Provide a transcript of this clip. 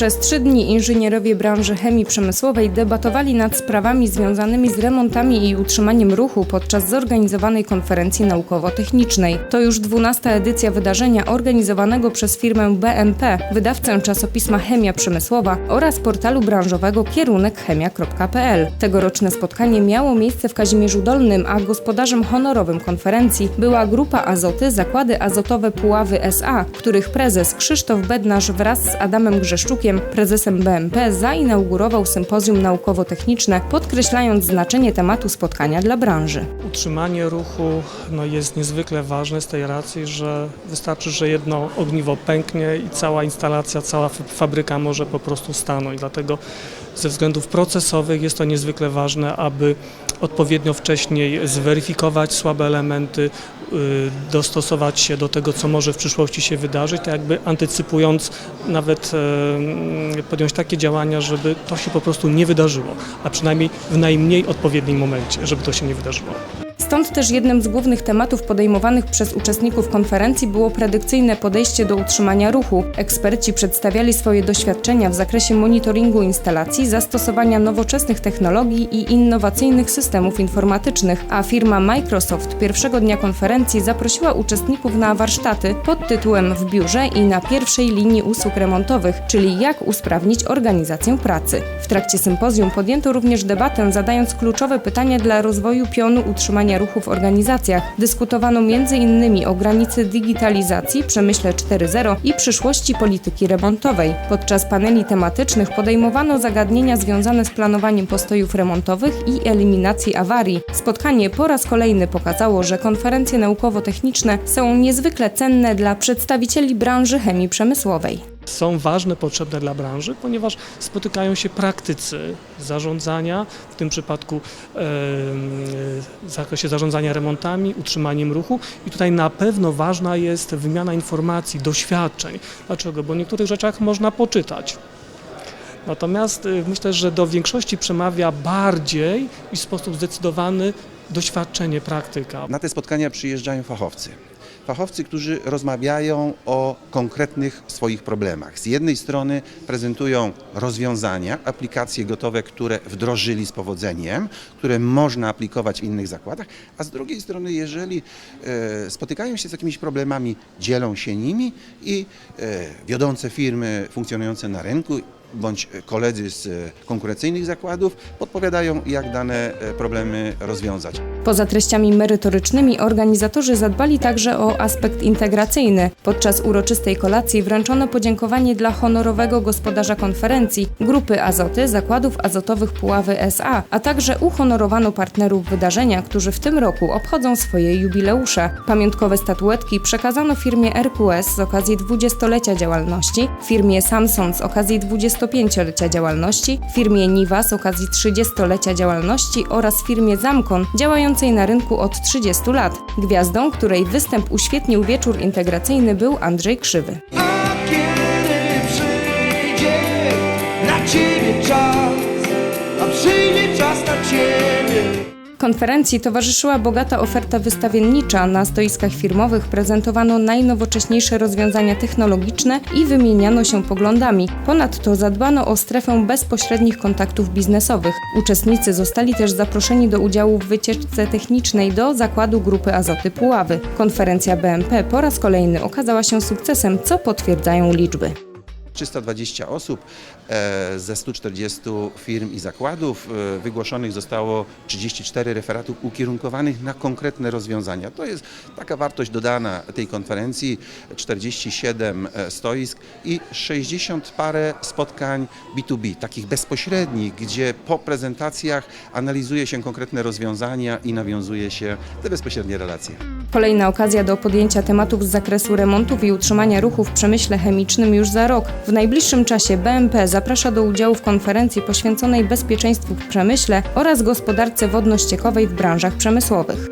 Przez trzy dni inżynierowie branży chemii przemysłowej debatowali nad sprawami związanymi z remontami i utrzymaniem ruchu podczas zorganizowanej konferencji naukowo-technicznej. To już 12. edycja wydarzenia organizowanego przez firmę BMP, wydawcę czasopisma Chemia Przemysłowa oraz portalu branżowego kierunekhemia.pl. Tegoroczne spotkanie miało miejsce w Kazimierzu Dolnym, a gospodarzem honorowym konferencji była grupa Azoty Zakłady Azotowe Puławy SA, których prezes Krzysztof Bednarz wraz z Adamem Grzeszczukiem, prezesem BMP, zainaugurował sympozjum naukowo-techniczne, podkreślając znaczenie tematu spotkania dla branży. Utrzymanie ruchu no, jest niezwykle ważne z tej racji, że wystarczy, że jedno ogniwo pęknie i cała instalacja, cała fabryka może po prostu stanąć. Dlatego ze względów procesowych jest to niezwykle ważne, aby odpowiednio wcześniej zweryfikować słabe elementy, dostosować się do tego, co może w przyszłości się wydarzyć, tak jakby antycypując nawet e, podjąć takie działania, żeby to się po prostu nie wydarzyło, a przynajmniej w najmniej odpowiednim momencie, żeby to się nie wydarzyło. Stąd też jednym z głównych tematów podejmowanych przez uczestników konferencji było predykcyjne podejście do utrzymania ruchu. Eksperci przedstawiali swoje doświadczenia w zakresie monitoringu instalacji, zastosowania nowoczesnych technologii i innowacyjnych systemów informatycznych, a firma Microsoft pierwszego dnia konferencji zaprosiła uczestników na warsztaty pod tytułem W biurze i na pierwszej linii usług remontowych, czyli jak usprawnić organizację pracy. W trakcie sympozjum podjęto również debatę, zadając kluczowe pytania dla rozwoju pionu utrzymania ruchu w organizacjach. Dyskutowano m.in. o granicy digitalizacji, przemyśle 4.0 i przyszłości polityki remontowej. Podczas paneli tematycznych podejmowano zagadnienia związane z planowaniem postojów remontowych i eliminacji awarii. Spotkanie po raz kolejny pokazało, że konferencje naukowo-techniczne są niezwykle cenne dla przedstawicieli branży chemii przemysłowej. Są ważne, potrzebne dla branży, ponieważ spotykają się praktycy zarządzania, w tym przypadku em, w zakresie zarządzania remontami, utrzymaniem ruchu i tutaj na pewno ważna jest wymiana informacji, doświadczeń. Dlaczego? Bo niektórych rzeczach można poczytać. Natomiast y, myślę, że do większości przemawia bardziej i w sposób zdecydowany doświadczenie, praktyka. Na te spotkania przyjeżdżają fachowcy. Fachowcy, którzy rozmawiają o konkretnych swoich problemach. Z jednej strony prezentują rozwiązania, aplikacje gotowe, które wdrożyli z powodzeniem, które można aplikować w innych zakładach, a z drugiej strony, jeżeli e, spotykają się z jakimiś problemami, dzielą się nimi i e, wiodące firmy funkcjonujące na rynku bądź koledzy z konkurencyjnych zakładów podpowiadają, jak dane e, problemy rozwiązać. Poza treściami merytorycznymi organizatorzy zadbali także o aspekt integracyjny. Podczas uroczystej kolacji wręczono podziękowanie dla honorowego gospodarza konferencji, grupy Azoty Zakładów Azotowych Puławy SA, a także uhonorowano partnerów wydarzenia, którzy w tym roku obchodzą swoje jubileusze. Pamiątkowe statuetki przekazano firmie RQS z okazji 20-lecia działalności, firmie Samsung z okazji 25-lecia działalności, firmie Niva z okazji 30-lecia działalności oraz firmie Zamkon działającej na rynku od 30 lat. Gwiazdą, której występ uświetnił wieczór integracyjny był Andrzej Krzywy. A kiedy przyjdzie na ciebie czas, a przyjdzie czas na ciebie. Konferencji towarzyszyła bogata oferta wystawiennicza. Na stoiskach firmowych prezentowano najnowocześniejsze rozwiązania technologiczne i wymieniano się poglądami. Ponadto zadbano o strefę bezpośrednich kontaktów biznesowych. Uczestnicy zostali też zaproszeni do udziału w wycieczce technicznej do zakładu Grupy Azoty Puławy. Konferencja BMP po raz kolejny okazała się sukcesem, co potwierdzają liczby. 320 osób e, ze 140 firm i zakładów. E, Wygłoszonych zostało 34 referatów ukierunkowanych na konkretne rozwiązania. To jest taka wartość dodana tej konferencji. 47 e, stoisk i 60 parę spotkań B2B, takich bezpośrednich, gdzie po prezentacjach analizuje się konkretne rozwiązania i nawiązuje się te bezpośrednie relacje. Kolejna okazja do podjęcia tematów z zakresu remontów i utrzymania ruchu w przemyśle chemicznym już za rok. W najbliższym czasie BMP zaprasza do udziału w konferencji poświęconej bezpieczeństwu w przemyśle oraz gospodarce wodno-ściekowej w branżach przemysłowych.